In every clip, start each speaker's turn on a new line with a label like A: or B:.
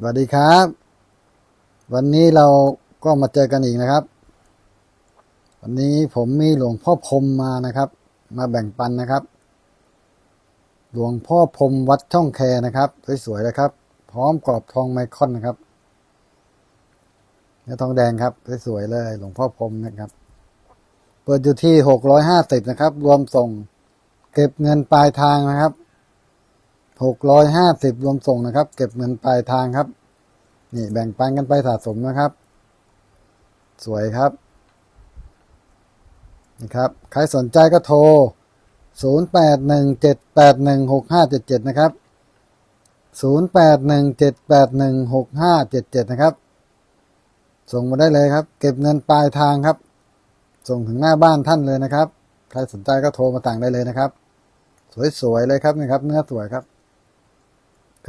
A: สวัสดีครับ วันนี้เราก็มาเจอกันอีกนะครับ วันนี้ผมมีหลวงพ่อพรมมานะครับ มาแบ่งปันนะครับ หลวงพ่อพรมวัดช่องแคนะครับสวยๆเลยครับ พร้อมกรอบทองไมคอนนะครับเนื้อทองแดงครับสวยๆเลยหลวงพ่อพรมนะครับ เปิดอยู่ที่หกร้อยห้าสิบนะครับ รวมส่ง เก็บเงินปลายทางนะครับ หกร้อยห้าสิบรวมส่งนะครับ เก็บเงินปลายทางครับ นี่แบ่งปันกันไปสะสมนะครับ สวยครับนี่ครับใครสนใจก็โทร 0 8 1 7 8 1 6 5 7 7 นะครับ 0 8 1 7 8 1 6 5 7 7 นะครับ ส่งมาได้เลยครับ เก็บเงินปลายทางครับ ส่งถึงหน้าบ้านท่านเลยนะครับ ใครสนใจก็โทรมาต่างได้เลยนะครับ สวยๆเลยครับนี่ครับ เนื้อสวยครับ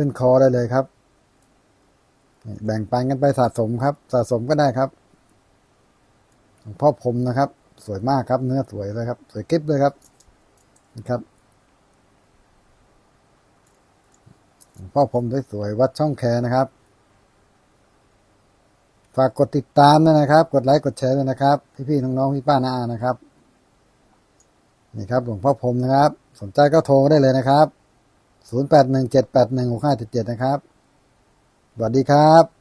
A: ขึ้นคอได้เลยครับ แบ่งปันกันไปสะสมครับ สะสมก็ได้ครับหลวงพ่อพรหมนะครับ สวยมากครับ เนื้อสวยเลยครับ สวยกิ๊บเลยครับนี่ครับหลวงพ่อพรหมสวยๆวัดช่องแคนะครับ ฝากกดติดตามด้วยนะครับ กดไลค์กดแชร์ด้วยนะครับ พี่ๆน้องๆพี่ป้าน้าอานะครับนี่ครับหลวงพ่อพรหมนะครับ สนใจก็โทรได้เลยนะครับ 0817816577 นะครับสวัสดีครับ